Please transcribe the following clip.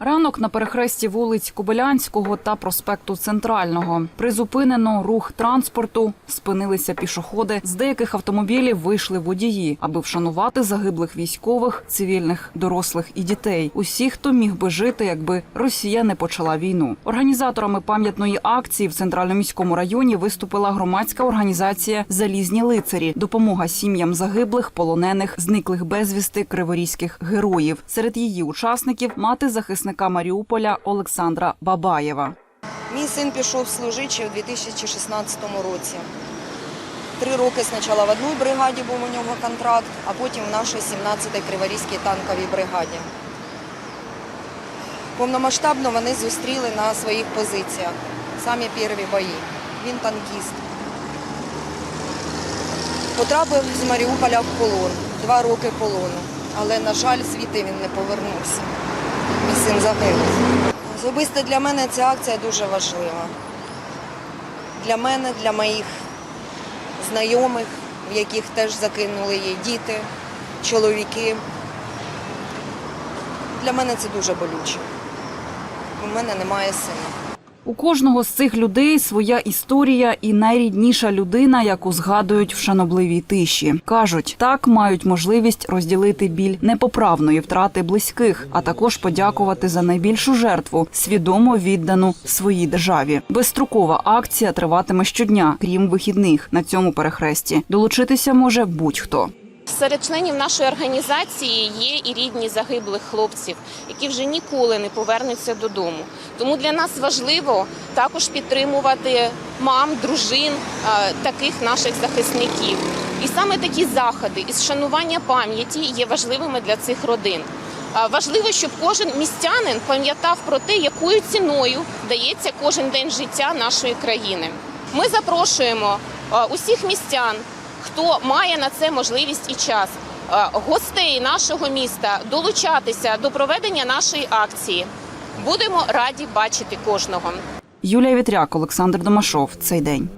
Ранок на перехресті вулиць Кобилянського та проспекту Центрального. Призупинено рух транспорту, спинилися пішоходи. З деяких автомобілів вийшли водії, аби вшанувати загиблих військових, цивільних, дорослих і дітей. Усі, хто міг би жити, якби Росія не почала війну. Організаторами пам'ятної акції в центральному міському районі виступила громадська організація Залізні лицарі. Допомога сім'ям загиблих, полонених, зниклих безвісти криворізьких героїв. Серед її учасників мати захисника Маріуполя Олександра Бабаєва. Мій син пішов служити у 2016 році. Три роки спочатку в одній бригаді був у нього контракт, а потім в нашій 17-й Криворізькій танковій бригаді. Повномасштабно вони зустріли на своїх позиціях. Самі перші бої. Він танкіст. Потрапив з Маріуполя в полон. Два роки полону. Але, на жаль, звідти він не повернувся. Мій син загинув. Особисто для мене ця акція дуже важлива. Для мене, для моїх знайомих, в яких теж закинули її діти, чоловіки. Для мене це дуже болюче. У мене немає сина. У кожного з цих людей своя історія і найрідніша людина, яку згадують в шанобливій тиші. кажуть, так мають можливість розділити біль непоправної втрати близьких, а також подякувати за найбільшу жертву, свідомо віддану своїй державі. Безстрокова акція триватиме щодня, крім вихідних на цьому перехресті. Долучитися може будь-хто. Серед членів нашої організації є і рідні загиблих хлопців, які вже ніколи не повернуться додому. Тому для нас важливо також підтримувати мам, дружин таких наших захисників. І саме такі заходи із шанування пам'яті є важливими для цих родин. Важливо, щоб кожен містянин пам'ятав про те, якою ціною дається кожен день життя нашої країни. Ми запрошуємо усіх містян, хто має на це можливість і час, е, гостей нашого міста долучатися до проведення нашої акції. Будемо раді бачити кожного. Юлія Вітряк, Олександр Домашов. Цей день.